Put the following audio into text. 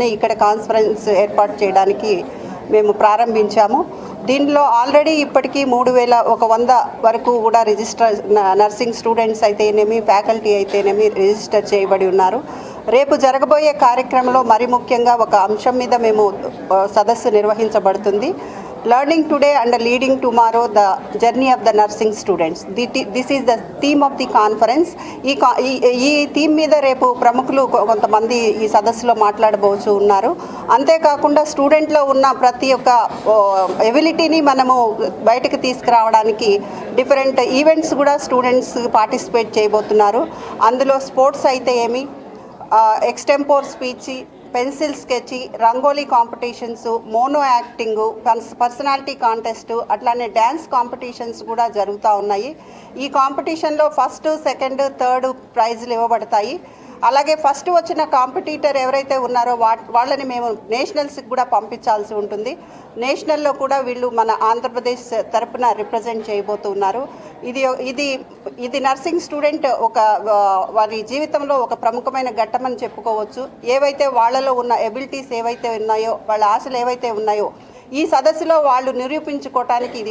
ఇక్కడ కాన్ఫరెన్స్ ఏర్పాటు చేయడానికి మేము ప్రారంభించాము. దీనిలో ఆల్రెడీ ఇప్పటికీ మూడు వేల ఒక వంద వరకు కూడా రిజిస్టర్ నర్సింగ్ స్టూడెంట్స్ అయితేనేమి ఫ్యాకల్టీ అయితేనేమి రిజిస్టర్ చేయబడి ఉన్నారు. రేపు జరగబోయే కార్యక్రమంలో మరి ముఖ్యంగా ఒక అంశం మీద మేము సదస్సు నిర్వహించబడుతుంది. Learning today and leading tomorrow the journey of the nursing students this is the theme of the conference ఈ కా- ఈ ఈ థీమ్ మీద రేపు ప్రముఖులు కొంతమంది ఈ సదస్సులో మాట్లాడబోచు ఉన్నారు. అంతేకాకుండా స్టూడెంట్లో ఉన్న ప్రతి ఒక్క ఎబిలిటీని మనము బయటకు తీసుకురావడానికి డిఫరెంట్ ఈవెంట్స్ కూడా స్టూడెంట్స్ పార్టిసిపేట్ చేయబోతున్నారు. అందులో స్పోర్ట్స్ అయితే ఏమి? Extempore speech pencil sketch rangoli competitions mono acting personality contest అట్లానే డ్యాన్స్ కాంపిటీషన్స్ కూడా జరుగుతూ ఉన్నాయి. ఈ కాంపిటీషన్లో ఫస్ట్ సెకండ్ థర్డ్ ప్రైజ్లు ఇవ్వబడతాయి. అలాగే ఫస్ట్ వచ్చిన కాంపిటీటర్ ఎవరైతే ఉన్నారో వా వాళ్ళని మేము నేషనల్స్కి కూడా పంపించాల్సి ఉంటుంది. నేషనల్లో కూడా వీళ్ళు మన ఆంధ్రప్రదేశ్ తరపున రిప్రజెంట్ చేయబోతున్నారు. ఇది ఇది ఇది నర్సింగ్ స్టూడెంట్ ఒక వారి జీవితంలో ఒక ప్రముఖమైన ఘట్టమని చెప్పుకోవచ్చు. ఏవైతే వాళ్ళలో ఉన్న ఎబిలిటీస్ ఏవైతే ఉన్నాయో వాళ్ళ ఆశలు ఏవైతే ఉన్నాయో ఈ సదస్సులో వాళ్ళు నిరూపించుకోవటానికి ఇది